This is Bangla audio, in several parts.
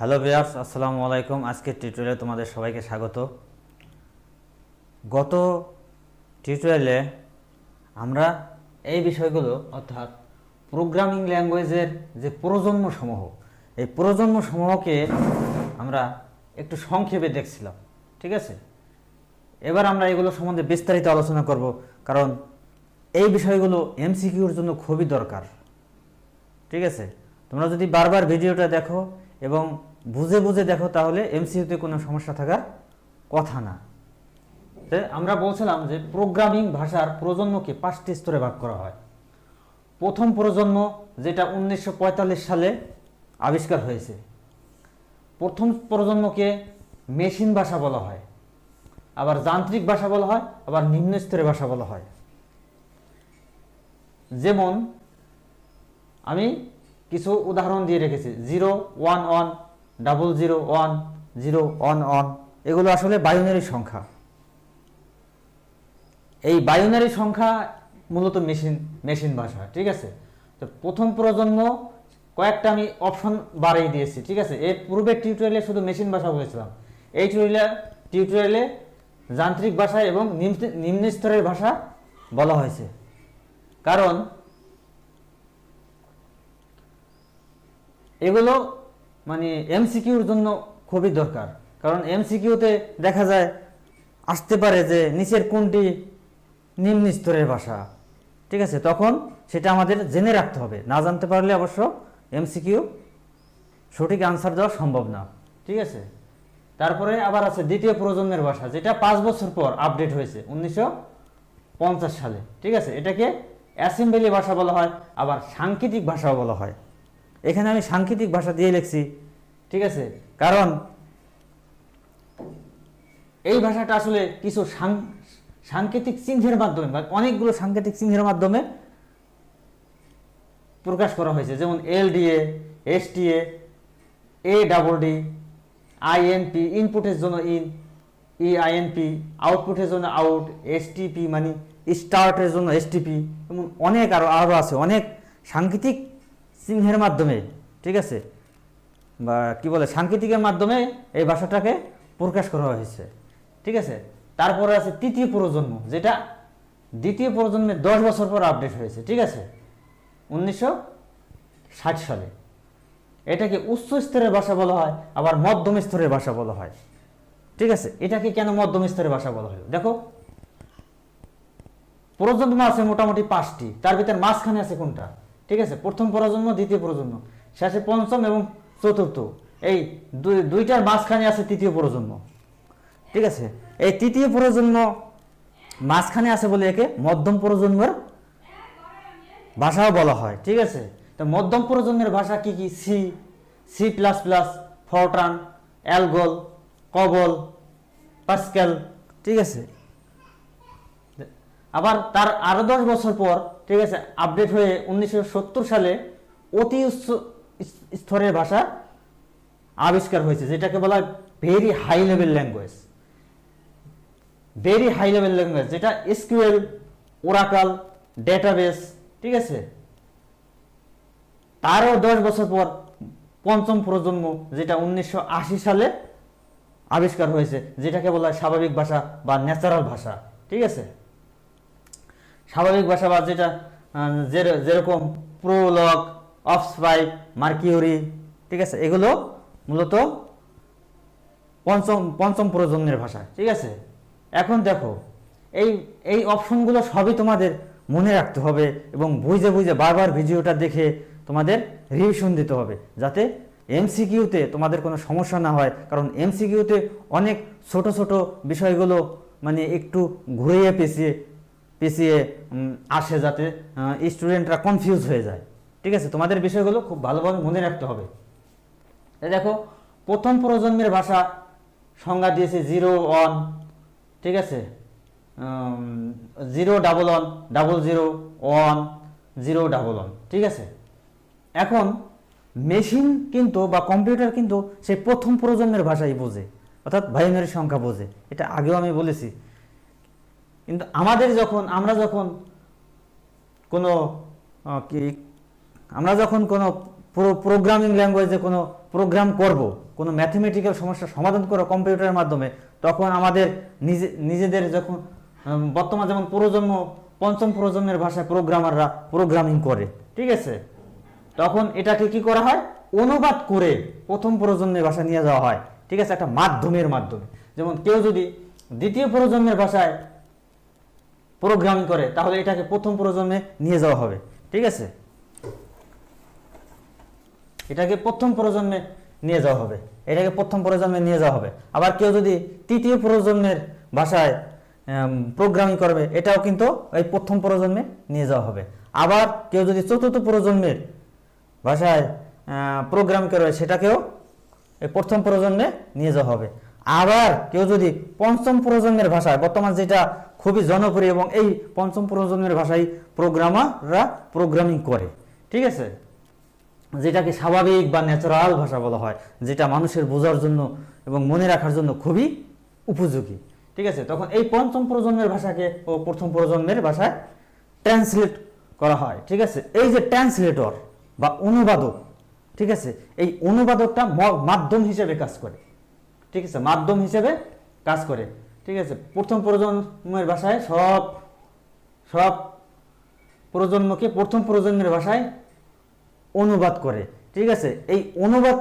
হ্যালো ভিউয়ার্স, আসসালামু আলাইকুম। আজকের টিউটোরিয়ালে তোমাদের সবাইকে স্বাগত। গত টিউটোরিয়ালে আমরা এই বিষয়গুলো, অর্থাৎ প্রোগ্রামিং ল্যাঙ্গুয়েজের যে প্রজন্ম সমূহ এই প্রজন্ম সমূহকে আমরা একটু সংক্ষেপে দেখছিলাম, ঠিক আছে? এবার আমরা এগুলো সম্বন্ধে বিস্তারিত আলোচনা করব, কারণ এই বিষয়গুলো এমসিকিউর জন্য খুবই দরকার, ঠিক আছে? তোমরা যদি বারবার ভিডিওটা দেখো এবং বুঝে বুঝে দেখো তাহলে এমসিইউতে কোনো সমস্যা থাকার কথা না। আমরা বলছিলাম যে প্রোগ্রামিং ভাষার প্রজন্মকে পাঁচটি স্তরে ভাগ করা হয়। প্রথম প্রজন্ম যেটা উনিশশো পঁয়তাল্লিশ সালে আবিষ্কার হয়েছে। প্রথম প্রজন্মকে মেশিন ভাষা বলা হয়। আবার যান্ত্রিক ভাষা বলা হয়, আবার নিম্ন স্তরের ভাষা বলা হয়। যেমন আমি কিছু উদাহরণ দিয়ে রেখেছি। Zero, one one double zero one zero one one এগুলো আসলে বাইনারি সংখ্যা। এই বাইনারি সংখ্যা মূলত মেশিন মেশিন ভাষা, ঠিক আছে? তো প্রথম প্রজন্ম কয়েকটা আমি অপশন বাড়িয়ে দিয়েছি, ঠিক আছে? এর পূর্বের টিউটোরিয়ালে শুধু মেশিন ভাষা বলেছিলাম। এই টিউটোরিয়ালে টিউটোরিয়ালে যান্ত্রিক ভাষা এবং নিম্ন স্তরের ভাষা বলা হয়েছে। কারণ, এগুলো মানে এমসিকিউর জন্য খুবই দরকার। কারণ এমসিকিউতে দেখা যায়, আসতে পারে যে নিচের কোনটি নিম্ন স্তরের ভাষা। ঠিক আছে? তখন সেটা আমাদের জেনে রাখতে হবে। না জানতে পারলে অবশ্য এমসিকিউ সঠিক আনসার দেওয়া সম্ভব না। ঠিক আছে? তারপরে আবার আছে দ্বিতীয় প্রজন্মের ভাষা, যেটা পাঁচ বছর পর আপডেট হয়েছে, উনিশশো পঞ্চাশ সালে। ঠিক আছে? এটাকে অ্যাসেম্বলি ভাষা বলা হয়, আবার সাংকেতিক ভাষাও বলা হয়। এখানে আমি সাংকেতিক ভাষা দিয়ে লিখছি, ঠিক আছে? কারণ এই ভাষাটা আসলে কিছু সাংকেতিক চিহ্নের মাধ্যমে বা অনেকগুলো সাংকেতিক চিহ্নের মাধ্যমে প্রকাশ করা হয়েছে। যেমন L D A S T A A double D I N P, ইনপুটের জন্য ইন ই আইএনপি আউটপুটের জন্য আউট, এসটিপি মানে স্টার্টের জন্য এসটিপি এমন অনেক আরও আরও আছে। অনেক সাংকেতিক চিহ্নের মাধ্যমে, ঠিক আছে? বা কি বলে, সাংকেতিকের মাধ্যমে এই ভাষাটাকে প্রকাশ করা হয়েছে, ঠিক আছে? তারপরে আছে তৃতীয় প্রজন্ম, যেটা দ্বিতীয় প্রজন্মের দশ বছর পর আপডেট হয়েছে, ঠিক আছে? উনিশশো ষাট সালে। এটাকে উচ্চ স্তরের ভাষা বলা হয়, আবার মধ্যম স্তরের ভাষা বলা হয়, ঠিক আছে? এটাকে কেন মধ্যম স্তরের ভাষা বলা হয় দেখো, প্রজন্ম আছে মোটামুটি পাঁচটি, তার ভিতর মাঝখানে আছে কোনটা? ঠিক আছে? প্রথম প্রজন্ম, দ্বিতীয় প্রজন্ম। শেষে পঞ্চম এবং চতুর্থ। এই দুই- দুইটার মাঝখানে আছে তৃতীয় প্রজন্ম। ঠিক আছে? এই তৃতীয় প্রজন্ম মাঝখানে আছে বলে একে মধ্যম প্রজন্মের ভাষাও বলা হয়। ঠিক আছে? তো মধ্যম প্রজন্মের ভাষা কি কি? C. C plus plus Fortran Algol, Cobol Pascal ঠিক আছে? আবার তার আরও দশ বছর পর ঠিক আছে আপডেট হয়ে উনিশশো সত্তর সালে অতি উচ্চ স্তরের ভাষা আবিষ্কার হয়েছে, যেটাকে বলা হয় very high level language very high level language যেটা এসকিউএল ওরাকাল ডেটাবেস ঠিক আছে? তারও দশ বছর পর পঞ্চম প্রজন্ম, যেটা উনিশশো আশি সালে আবিষ্কার হয়েছে, যেটাকে বলা হয় স্বাভাবিক ভাষা বা ন্যাচারাল ভাষা, ঠিক আছে? স্বাভাবিক ভাষা বা যেটা যেরকম প্রোলগ অফস্পাইক মার্কিউরি, ঠিক আছে, এগুলো মূলত পঞ্চম পঞ্চম প্রজন্মের ভাষা, ঠিক আছে? এখন দেখো, এই এই অপশনগুলো সবই তোমাদের মনে রাখতে হবে এবং বুঝে বুঝে বারবার ভিডিওটা দেখে তোমাদের রিভিশন দিতে হবে, যাতে এমসিকিউতে তোমাদের কোনো সমস্যা না হয়, কারণ এমসিকিউতে অনেক ছোট ছোট বিষয়গুলো মানে একটু ঘুরিয়ে পেঁচিয়ে উম, আসে যাতে স্টুডেন্টরা কনফিউজ হয়ে যায়। ঠিক আছে? তোমাদের বিষয়গুলো খুব ভালোভাবে মনে রাখতে হবে। দেখো প্রথম প্রজন্মের ভাষা সংজ্ঞা দিয়েছে জিরো ওয়ান ঠিক আছে? Zero double one double zero one zero double one ঠিক আছে? এখন মেশিন কিন্তু বা কম্পিউটার কিন্তু সেই প্রথম প্রজন্মের ভাষাই বোঝে অর্থাৎ বাইনারি সংখ্যা বোঝে। এটা আগেও আমি বলেছি। কিন্তু আমাদের যখন, আমরা যখন কোনো কি, আমরা যখন কোনো প্রোগ্রামিং ল্যাঙ্গুয়েজে কোনো প্রোগ্রাম করব, কোনো ম্যাথমেটিক্যাল সমস্যার সমাধান করো কম্পিউটারের মাধ্যমে, তখন আমাদের নিজে, নিজেদের যখন বর্তমান যেমন প্রজন্ম, পঞ্চম প্রজন্মের ভাষায় প্রোগ্রামাররা প্রোগ্রামিং করে, ঠিক আছে? তখন এটাকে কি করা হয়? অনুবাদ করে প্রথম প্রজন্মের ভাষা নিয়ে যাওয়া হয়, ঠিক আছে? একটা মাধ্যমের মাধ্যমে। যেমন কেউ যদি দ্বিতীয় প্রজন্মের ভাষায় প্রোগ্রামিং করে, তাহলে এটাকে প্রথম প্রজন্মে নিয়ে যাওয়া হবে। ঠিক আছে? এটাকে প্রথম প্রজন্মে নিয়ে যাওয়া হবে। এটাকে প্রথম প্রজন্মে নিয়ে যাওয়া হবে। আবার কেউ যদি তৃতীয় প্রজন্মের ভাষায় প্রোগ্রামিং করবে, এটাও কিন্তু এই প্রথম প্রজন্মে নিয়ে যাওয়া হবে। আবার কেউ যদি চতুর্থ প্রজন্মের ভাষায় প্রোগ্রাম করবে সেটাকেও এই প্রথম প্রজন্মে নিয়ে যাওয়া হবে। আবার কেউ যদি পঞ্চম প্রজন্মের ভাষায়, বর্তমান যেটা খুবই জনপ্রিয় এবং এই পঞ্চম প্রজন্মের ভাষায় প্রোগ্রামাররা প্রোগ্রামিং করে, ঠিক আছে? যেটাকে স্বাভাবিক বা ন্যাচারাল ভাষা বলা হয়, যেটা মানুষের বোঝার জন্য এবং মনে রাখার জন্য খুবই উপযোগী, ঠিক আছে? তখন এই পঞ্চম প্রজন্মের ভাষাকে ও প্রথম প্রজন্মের ভাষায় ট্রান্সলেট করা হয়, ঠিক আছে? এই যে ট্রান্সলেটর বা অনুবাদক, ঠিক আছে? এই অনুবাদকটা মাধ্যম হিসেবে কাজ করে। ঠিক আছে, মাধ্যম হিসেবে কাজ করে। ঠিক আছে, প্রথম প্রজন্মের ভাষায় সব সব প্রজন্মকে প্রথম প্রজন্মের ভাষায় অনুবাদ করে। ঠিক আছে, এই অনুবাদ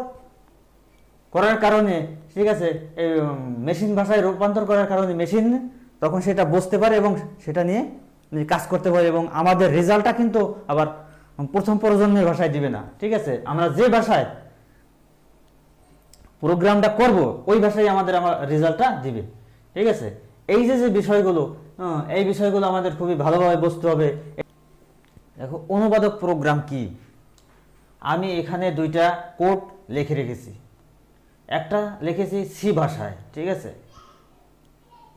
করার কারণে, ঠিক আছে, এই মেশিন ভাষায় রূপান্তর করার কারণে মেশিন তখন সেটা বুঝতে পারে এবং সেটা নিয়ে কাজ করতে পারে এবং আমাদের রেজাল্টটা কিন্তু আবার প্রথম প্রজন্মের ভাষায় দিবে না। ঠিক আছে, আমরা যে ভাষায় প্রোগ্রামটা করব ওই ভাষায় আমাদের আমার রেজাল্টটা দিবে। ঠিক আছে? এই যে যে বিষয়গুলো হ্যাঁ, এই বিষয়গুলো আমাদের খুবই ভালোভাবে বুঝতে হবে। দেখো অনুবাদক প্রোগ্রাম কি? আমি এখানে দুইটা কোড লিখে রেখেছি। একটা লিখেছি সি ভাষায় ঠিক আছে?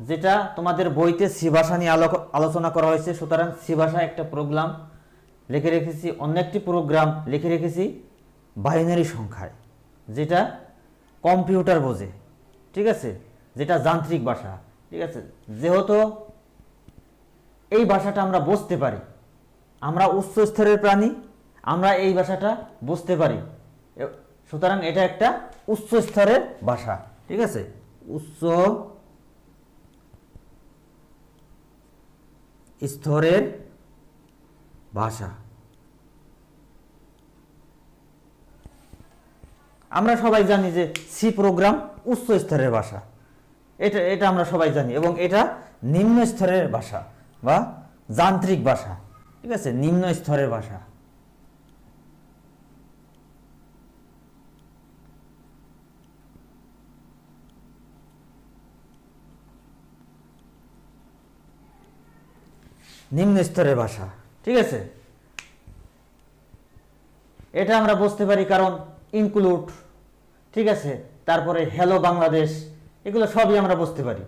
যেটা তোমাদের বইতে সি ভাষা নিয়ে আলো- আলোচনা করা হয়েছে। সুতরাং সি ভাষায় একটা প্রোগ্রাম লিখে রেখেছি অন্য একটি প্রোগ্রাম লিখে রেখেছি বাইনারি সংখ্যায় যেটা কম্পিউটার বোঝে, ঠিক আছে? যেটা যান্ত্রিক ভাষা, ঠিক আছে? যেহেতু এই ভাষাটা আমরা বুঝতে পারি, আমরা উচ্চ স্তরের প্রাণী, আমরা এই ভাষাটা বুঝতে পারি। সুতরাং এটা একটা উচ্চ স্তরের ভাষা, ঠিক আছে? উচ্চ স্তরের ভাষা। আমরা সবাই জানি যে সি প্রোগ্রাম উচ্চ স্তরের ভাষা। এটা এটা আমরা সবাই জানি এবং এটা নিম্ন স্তরের ভাষা বা যান্ত্রিক ভাষা। ঠিক আছে? নিম্ন স্তরের ভাষা। নিম্ন স্তরের ভাষা। ঠিক আছে? এটা আমরা বুঝতে পারি কারণ ইনক্লুড ঠিক আছে? তারপরে হ্যালো বাংলাদেশ, এগুলো সবই আমরা বুঝতে পারি।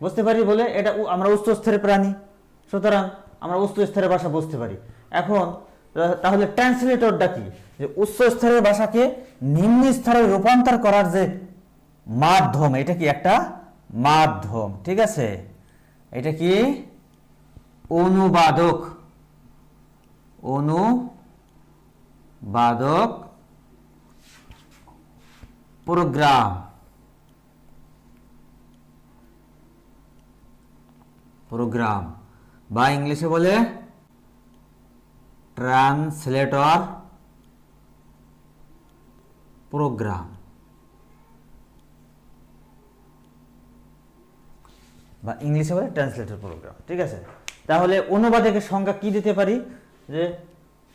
বুঝতে পারি বলে এটা আমরা উচ্চ স্তরের প্রাণী, সুতরাং আমরা উচ্চ স্তরের ভাষা বুঝতে পারি। এখন তাহলে ট্রান্সলেটরটা কি? যে উচ্চ স্তরের ভাষাকে নিম্ন স্তরে রূপান্তর করার যে মাধ্যম, এটা কি একটা মাধ্যম, ঠিক আছে? এটা কি? অনুবাদক। অনুবাদক প্রোগ্রাম প্রোগ্রাম বা ইংলিশে বলে ট্রান্সলেটর প্রোগ্রাম বা ইংলিশে বলে ট্রান্সলেটর প্রোগ্রাম ঠিক আছে? তাহলে অনুবাদকের সংজ্ঞা কি দিতে পারি? যে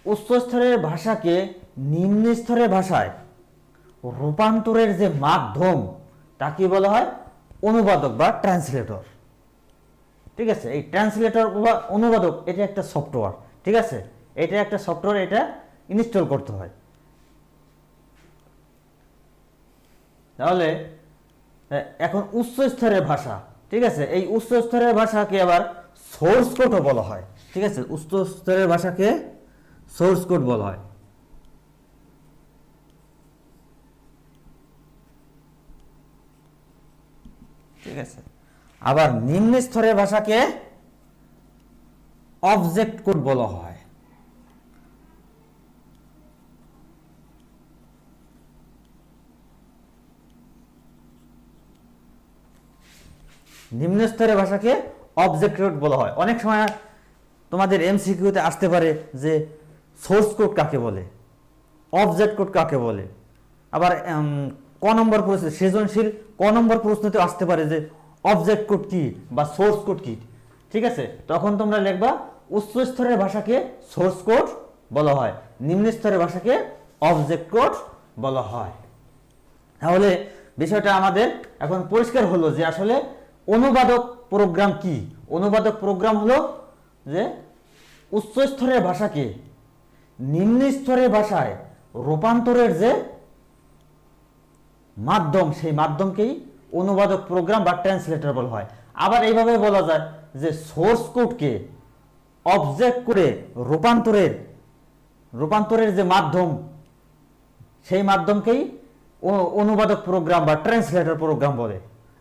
উচ্চ স্তরের ভাষাকে নিম্ন স্তরের ভাষায় রূপান্তরের যে মাধ্যম তাকে বলা হয়? অনুবাদক বা ট্রান্সলেটর ঠিক আছে? এই ট্রান্সলেটর বা অনুবাদক, এটা একটা সফটওয়্যার ঠিক আছে? এটা একটা সফটওয়্যার এটা ইনস্টল করতে হয়। তাহলে এখন উচ্চ স্তরের ভাষা। ঠিক আছে? এই উচ্চ স্তরের ভাষাকে আবার সোর্স কোডও বলা হয়। ঠিক আছে? উচ্চ স্তরের ভাষাকে সোর্স কোড বলা হয়। ঠিক আছে। আবার নিম্ন স্তরের ভাষাকে অবজেক্ট কোড বলা হয়। নিম্ন স্তরের ভাষাকে অবজেক্ট কোড বলা হয়। অনেক সময় তোমাদের এমসিকিউতে আসতে পারে যে সোর্স কোড কাকে বলে অবজেক্ট কোড কাকে বলে। আবার ক নম্বর প্রশ্ন, সৃজনশীল ক নম্বর প্রশ্নতে আসতে পারে যে অবজেক্ট কোড কি বা সোর্স কোড কি? ঠিক আছে? তখন তোমরা লিখবা উচ্চ স্তরের ভাষাকে সোর্স কোড বলা হয় নিম্ন স্তরের ভাষাকে অবজেক্ট কোড বলা হয়। তাহলে বিষয়টা আমাদের এখন পরিষ্কার হলো যে আসলে অনুবাদক প্রোগ্রাম কি? অনুবাদক প্রোগ্রাম হলো যে উচ্চ স্তরের ভাষাকে নিম্ন স্তরের ভাষায় রূপান্তরের যে মাধ্যম, সেই মাধ্যমকেই অনুবাদক প্রোগ্রাম বা ট্রান্সলেটর বলা হয়। আবার এইভাবে বলা যায় যে সোর্স কোডকে অবজেক্ট করে রূপান্তরের রূপান্তরের যে মাধ্যম, সেই মাধ্যমকেই অনুবাদক প্রোগ্রাম বা ট্রান্সলেটর প্রোগ্রাম বলে।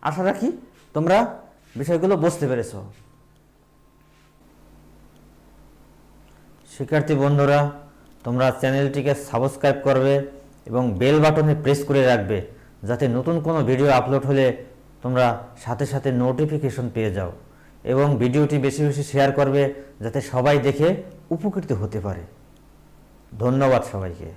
আশা রাখি তোমরা বিষয়গুলো বুঝতে পেরেছ। শিক্ষার্থী বন্ধুরা, তোমরা চ্যানেলটিকে সাবস্ক্রাইব করবে এবং বেল বাটনে প্রেস করে রাখবে। যাতে নতুন কোনো ভিডিও আপলোড হলে তোমরা সাথে সাথে নোটিফিকেশন পেয়ে যাও এবং ভিডিওটি বেশি বেশি শেয়ার করবে যাতে সবাই দেখে উপকৃত হতে পারে। ধন্যবাদ সবাইকে।